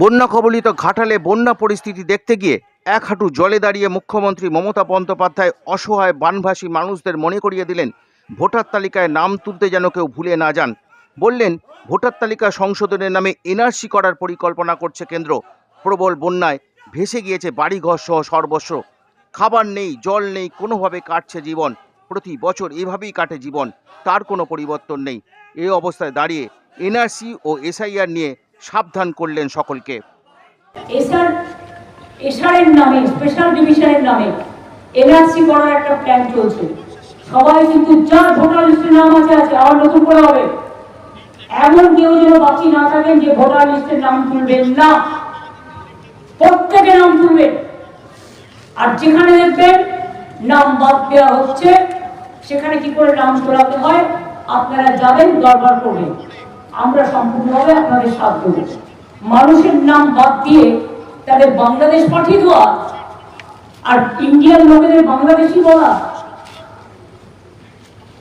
বন্যা কবলিত ঘাটালে বন্যা পরিস্থিতি দেখতে গিয়ে এক হাঁটু জলে দাঁড়িয়ে মুখ্যমন্ত্রী মমতা বন্দ্যোপাধ্যায় অসহায় বানভাসী মানুষদের মনে করিয়ে দিলেন, ভোটার তালিকায় নাম তুলতে যেন কেউ ভুলে না যান। বললেন, ভোটার তালিকা সংশোধনের নামে এনআরসি করার পরিকল্পনা করছে কেন্দ্র। প্রবল বন্যায় ভেসে গিয়েছে বাড়িঘর সহ সর্বস্ব। খাবার নেই, জল নেই, কোনোভাবে কাটছে জীবন। প্রতি বছর এভাবেই কাটে জীবন, তার কোনো পরিবর্তন নেই। এই অবস্থায় দাঁড়িয়ে এনআরসি ও এসআইআর নিয়ে সাবধান করলেন সকলকে। এসআর, এসআরের নামে, স্পেশাল ডিভিশনের নামে এনআরসি করার একটা প্ল্যান চলছে। সবাই কিন্তু যার ভোটার নাম আছে আছে, আবার নতুন করে হবে। এমন কেউ যেন বাকি না থাকেন যে ভোটার লিস্টের নাম তুলবেন না। প্রত্যেকে নাম তুলবেন। আর যেখানে দেখবেন নাম বাদ দেওয়া হচ্ছে, সেখানে কি করে নাম তোলাতে হয়, আপনারা যাবেন দরবার করবেন। আমরা সম্পূর্ণভাবে আপনাদের সাথ দেবো মানুষের নাম বাদ দিয়ে তাদের বাংলাদেশ পাঠিয়ে দেওয়া, আর ইন্ডিয়ান লোকেদের বাংলাদেশি বলা।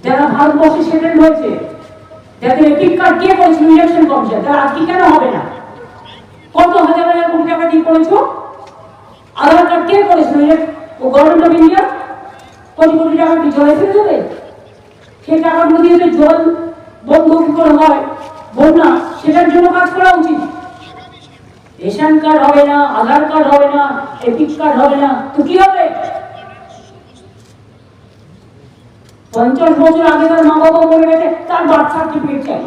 যারা ভারতবর্ষে সেটেল হয়েছে, যাদের এপিক কার্ড কে করেছিল ইলেকশন কমিশন তারা আজকে কেন হবে না? কত হাজার হাজার কোটি টাকা দিয়ে করেছ? আধার কার্ড কে করেছিল? ও government of India crore crore টাকা কি জলে ফেলে দেবে? সেই টাকাগুলো দিয়ে জল বন্ধ কি করে হয় বন্যা সেটার জন্য কাজ করা উচিত। রেশন কার্ড হবে না, আধার কার্ড হবে না, এপিক কার্ড হবে না, তো কি হবে? পঞ্চাশ বছর আগে তার মা বাবা মরে গেছে, তার বার্থ সার্টিফিকেট চাই।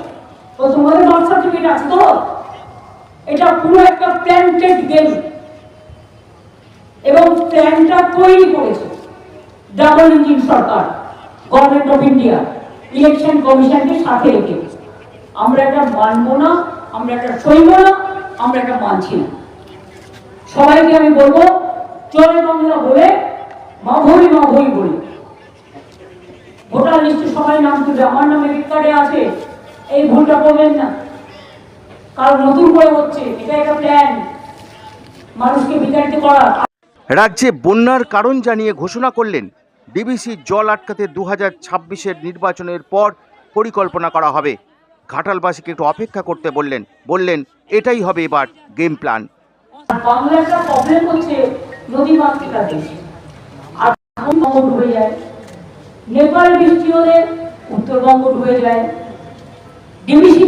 তো তোমাদের বার্থ সার্টিফিকেট আছে তো? এটা পুরো একটা প্ল্যান্টেড গেম এবং প্ল্যানটা তৈরি করেছে ডাবল ইঞ্জিন সরকার গভর্নমেন্ট অফ ইন্ডিয়া ইলেকশন কমিশনকে সাথে রেখে। আমরা এটা মানবো না, আমরা এটা সইব না, আমরা এটা মানছি না। সবাইকে আমি বলব, চলে বাংলা বলে মাভরি মাভরি বলি। ভোটার লিস্টে সবাই নাম তুলবে, আমার নামে কার্ডে আছে, এই ভুলটা করবেন না। কারণ নতুন করে হচ্ছে এটা একটা প্ল্যান মানুষকে বিতাড়িত করা। রাজ্যে বন্যার কারণ জানিয়ে ঘোষণা করলেন ডিবিসি জল আটকাতে দু হাজার নির্বাচনের পর পরিকল্পনা করা হবে। ঘাটালবাসীকে একটু অপেক্ষা করতে বললেন বললেন, এটাই হবে এবার গেম প্ল্যান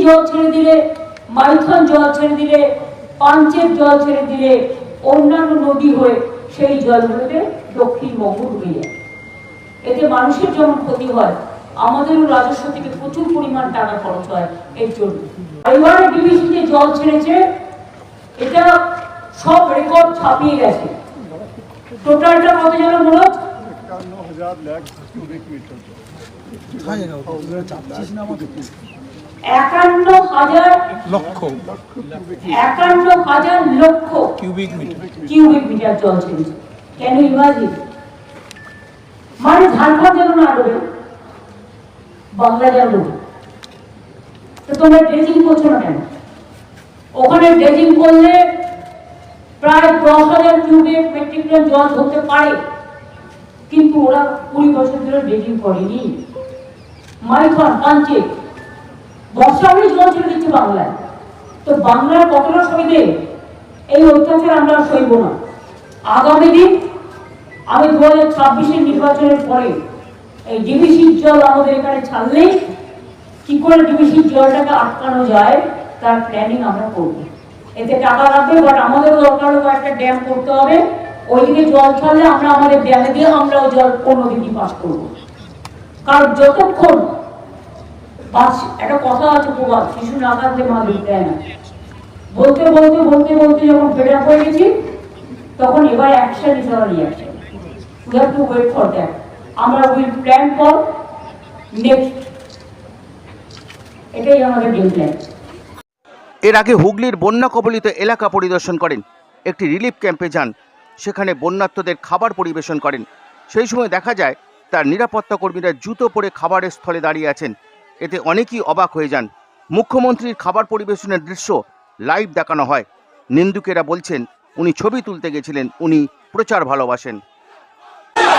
জল ছেড়ে দিলে জল ছেড়ে দিলে জল ছেড়ে দিলে অন্যান্য নদী হয়ে সেই দক্ষিণবঙ্গ যায়। এতে মানুষের যেমন ক্ষতি হয় আমাদেরও রাজস্ব থেকে প্রচুর পরিমাণ টাকা খরচ হয় এর জন্য। যে জল ছেড়েছে এটা সব রেকর্ড ছাপিয়ে গেছে। টোটালটা কত যেন মনে হচ্ছে একান্ন হাজার একান্ন লক্ষ। একান্ন হাজার লক্ষ কিউবিক মিটার কিউবিক মিটার জল ছেড়েছে। কেন ইমাজিন মানে ঝাড়খণ্ড যেন না ডোবে। বাংলা ডোবে তো তোমরা ড্রেজিং করছ না কেন? ওখানে ড্রেজিং করলে প্রায় দশ হাজার কিউবিক মেট্রিক টন জল ধরতে পারে। কিন্তু ওরা কুড়ি বছর ধরে ড্রেজিং করেনি। মাইথন পাঞ্চে বর্ষা হলে জল ছেড়ে দিচ্ছে বাংলায়। তো বাংলার কতটা সইবে এই অত্যাচার আমরা সইব না। আগামী দিন আমি দু হাজার ছাব্বিশের নির্বাচনের পরে এই ডিবিসির জল আমাদের এখানে ছাড়লেই কি করে ডিবিসির জলটাকে আটকানো যায়, তার প্ল্যানিং আমরা করব। এতে টাকা লাগবে বাট আমাদেরও দরকার একটা ড্যাম করতে হবে। ওইদিকে জল ছাড়লে আমরা আমাদের ড্যামে দিয়ে আমরা জল অন্য দিকে পাস করব। কারণ যতক্ষণ বাস, একটা কথা আছে প্রবাদ, শিশু না কাঁদলে মা দেয় না। বলতে বলতে বলতে বলতে যখন আপ হয়ে গেছি, তখন এবার action is our reaction we have to wait for that আমরা উইল প্ল্যান ফর নেক্সট এটাই আমাদের গেম প্ল্যান এর আগে হুগলির বন্যা কবলিত এলাকা পরিদর্শন করেন। একটি রিলিফ ক্যাম্পে যান। সেখানে বন্যার্থদের খাবার পরিবেশন করেন। সেই সময় দেখা যায়, তার নিরাপত্তা কর্মীরা জুতো পরে খাবারের স্থলে দাঁড়িয়ে আছেন। এতে অনেকেই অবাক হয়ে যান। মুখ্যমন্ত্রীর খাবার পরিবেশনের দৃশ্য লাইভ দেখানো হয়। নিন্দুকেরা বলছেন, উনি ছবি তুলতে গেছিলেন। উনি প্রচার ভালোবাসেন।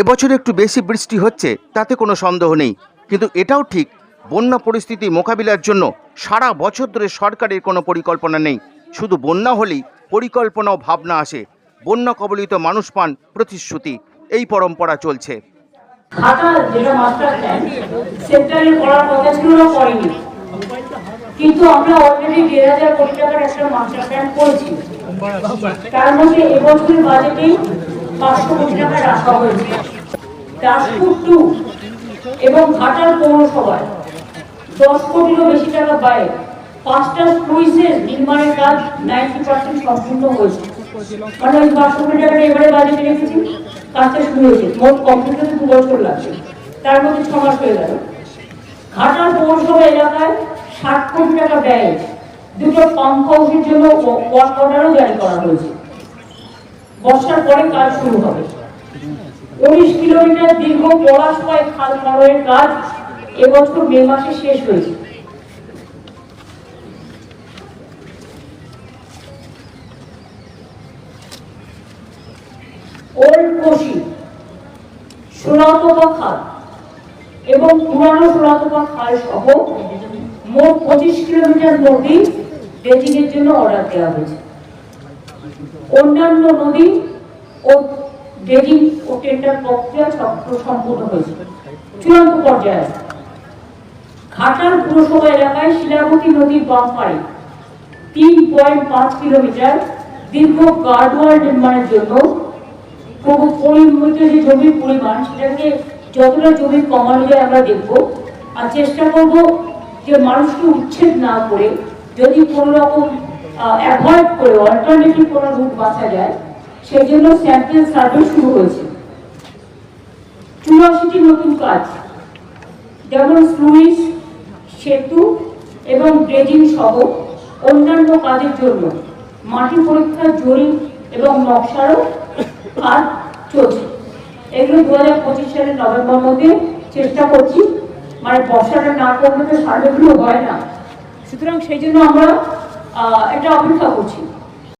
এবছর একটু বেশি বৃষ্টি হচ্ছে, তাতে কোনো সন্দেহ নেই। কিন্তু এটাও ঠিক, বন্যা পরিস্থিতি মোকাবিলার জন্য সারা বছর ধরে সরকারের কোনো পরিকল্পনা নেই। শুধু বন্যা হলেই পরিকল্পনা ও ভাবনা আসে। বন্যা কবলিত মানুষ পান প্রতিশ্রুতি, এই পরম্পরা চলছে। করেনি কিন্তু আমরা অলরেডি দেড় হাজার কোটি টাকার একটা মাস্টার প্ল্যান করেছি। তার মধ্যে এবছরের বাজেটেই পাঁচশো কোটি টাকা রাখা হয়েছে। দাসপুর টু এবং ঘাটাল পৌরসভায় দশ কোটিরও বেশি টাকা ব্যয়ে পাঁচটা স্লুইসের নির্মাণের কাজ নাইনটি পার্সেন্ট সম্পূর্ণ হয়েছে। মানে ওই পাঁচশো কোটি টাকাটা এবারে বাজেটে রেখেছি কাজটা শুরু হয়েছে। মোট কমপ্লিট হতে দু বছর লাগছে তার মধ্যে ছ মাস হয়ে গেল। ঘাটাল পৌরসভা এলাকায় ষাট কোটি টাকা ব্যয়ে দুটো পাম্প হাউসের জন্য ওয়ার্ক অর্ডারও জারি করা হয়েছে। বর্ষার পরে কাজ শুরু হবে। উনিশ কিলোমিটার দীর্ঘ পলাশময় খাল খননের কাজ এবছর মে মাসে শেষ হয়েছে। ওল্ড এবং পুরানো সোনাতপা খাল সহ মোট পঁচিশ কিলোমিটার নদী এর জন্য অর্ডার দেওয়া হয়েছে। অন্যান্য নদী ও ড্রেজিং ও টেন্ডার প্রক্রিয়া সম- সম্পূর্ণ হয়েছে চূড়ান্ত পর্যায়ে আছে। ঘাটাল পুরসভা এলাকায় শিলাবতী নদীর বাম পাড়ে তিন পয়েন্ট পাঁচ কিলোমিটার দীর্ঘ গার্ডওয়াল নির্মাণের জন্য প্রভু পরিমিত যে জমির পরিমাণ সেটাকে যতটা জমি কমানো যায় আমরা দেখব আর চেষ্টা করব যে মানুষকে উচ্ছেদ না করে যদি কোনো রকম অ্যাভয়েড করে অল্টারনেটিভ কোনো রুট বাঁচা যায় সেই জন্য স্যাম্পল সার্ভে শুরু হয়েছে। চুরাশিটি নতুন কাজ, যেমন স্লুইস সেতু এবং ড্রেজিং সহ অন্যান্য কাজের জন্য মাটি পরীক্ষার জরিপ এবং নকশারও কাজ চলছে। এগুলো দু হাজার পঁচিশ সালের নভেম্বর মধ্যে চেষ্টা করছি মানে বর্ষাটা না করলে তো সার্ভেগুলো হয় না। সুতরাং সেই জন্য আমরা এটা অপেক্ষা করছি।